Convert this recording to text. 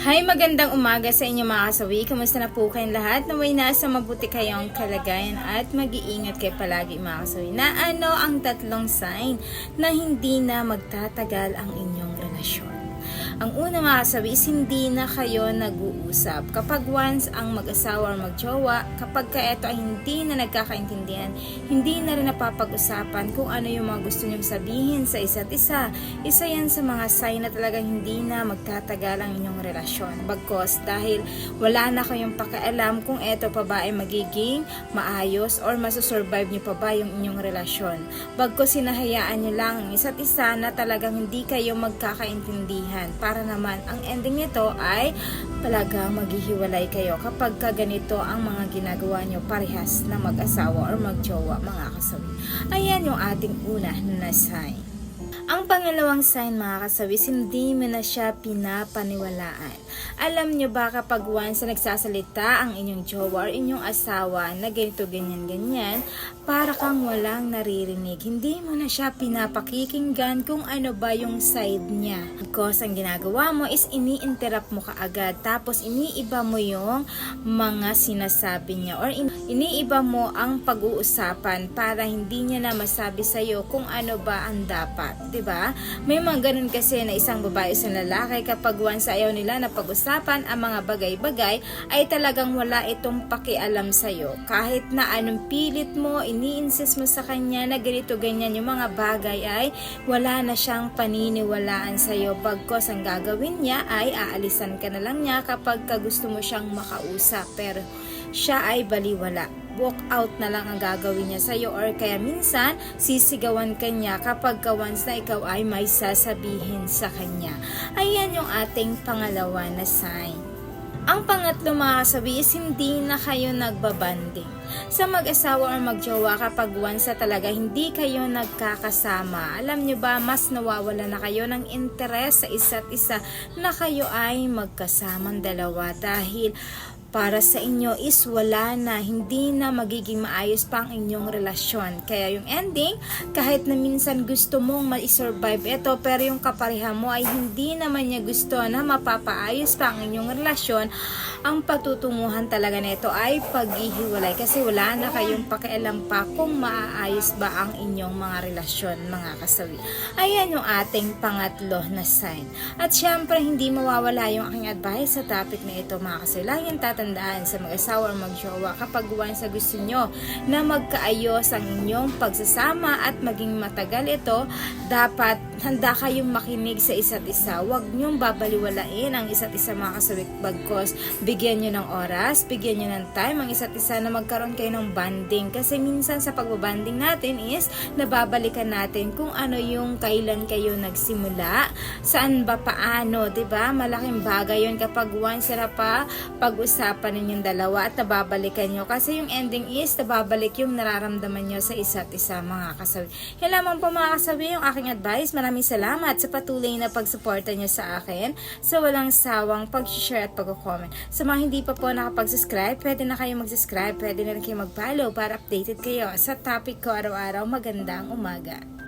Hi, magandang umaga sa inyo mga kasawi. Kamusta na po kayong lahat? Naway nasa mabuti kayong kalagayan at mag-iingat kayo palagi mga kasawi. Na ano ang tatlong sign na hindi na magtatagal ang inyong? Ang una mga kasawi is hindi na kayo nag-uusap. Kapag once ang mag-asawa or mag-jowa, kapag ka eto ay hindi na nagkakaintindihan, hindi na rin napapag-usapan kung ano yung mga gusto niyong sabihin sa isa't isa. Isa yan sa mga sign na talagang hindi na magtatagal ang inyong relasyon. Bagkos dahil wala na kayong pakialam kung eto pa ba ay magiging maayos or masusurvive niyo pa ba yung inyong relasyon. Bagkos sinahayaan niyo lang ang isa't isa na talagang hindi kayo magkakaintindihan para naman ang ending nito ay talagang maghihiwalay kayo kapag ka ganito ang mga ginagawa nyo parehas na mag-asawa or mag-jowa mga kasawi. Ayan yung ating una na sign. Ang pangalawang sign mga kasawis, hindi mo na siya pinapaniwalaan. Alam nyo ba kapag once na nagsasalita ang inyong jowa or inyong asawa na ganito, ganyan, ganyan, para kang walang naririnig. Hindi mo na siya pinapakikinggan kung ano ba yung side niya. Because ang ginagawa mo is ini-interrupt mo kaagad. Tapos iniiba mo yung mga sinasabi niya or in- iniiba mo ang pag-uusapan para hindi niya na masabi sa'yo kung ano ba ang dapat. 'Di ba? May mga ganun kasi na isang babae sa lalaki kapag once ayaw nila na pag-usapan ang mga bagay-bagay ay talagang wala itong pakialam sa'yo. Kahit na anong pilit mo, ini-insist mo sa kanya na ganito ganyan yung mga bagay ay wala na siyang paniniwalaan sa'yo. Bagkos ang gagawin niya ay aalisan ka na lang niya kapag ka gusto mo siyang makausap. Pero siya ay baliwala. Walk out na lang ang gagawin niya sa'yo or kaya minsan sisigawan ka niya kapag ka once na ikaw ay may sasabihin sa kanya. Ayan yung ating pangalawa na sign. Ang pangatlo mga is hindi na kayo nagbabanding. Sa mag-asawa or magjowa kapag once talaga hindi kayo nagkakasama, alam nyo ba mas nawawala na kayo ng interes sa isa't isa na kayo ay magkasamang dalawa dahil para sa inyo is wala na, hindi na magiging maayos pa ang inyong relasyon. Kaya yung ending, kahit na minsan gusto mong ma-survive ito, pero yung kapareha mo ay hindi naman niya gusto na mapapaayos pa ang inyong relasyon, ang patutunguhan talaga nito ay paghihiwalay kasi wala na kayong pakialam pa kung maaayos ba ang inyong mga relasyon, mga kasawi. Ayan yung ating pangatlo na sign. At syempre, hindi mawawala yung aking advice sa topic na ito, mga kasawi. Lagi tatandaan sa mag-asawa o mag-jowa kapag once sa gusto nyo na magkaayos ang inyong pagsasama at maging matagal ito, dapat handa kayong makinig sa isa't isa. Huwag nyong babaliwalain ang isa't isa mga kasawik bagkos. Bigyan nyo ng oras, bigyan nyo ng time ang isa't isa na magkaroon kayo ng banding. Kasi minsan sa pagbabanding natin is nababalikan natin kung ano yung kailan kayo nagsimula, saan ba paano, 'di ba? Malaking bagay 'yon kapag once na pa pag-usapan ninyong dalawa at nababalikan nyo. Kasi yung ending is nababalik yung nararamdaman nyo sa isa't isa mga kasawi. Yan lamang po mga kasawi yung aking advice. Maraming salamat sa patuloy na pagsuporta nyo sa akin sa walang sawang pag-share at pag-comment. Sa mga hindi pa po nakapag-subscribe, pwede na kayo mag-subscribe, pwede na rin kayo mag-follow para updated kayo sa topic ko araw-araw. Magandang umaga.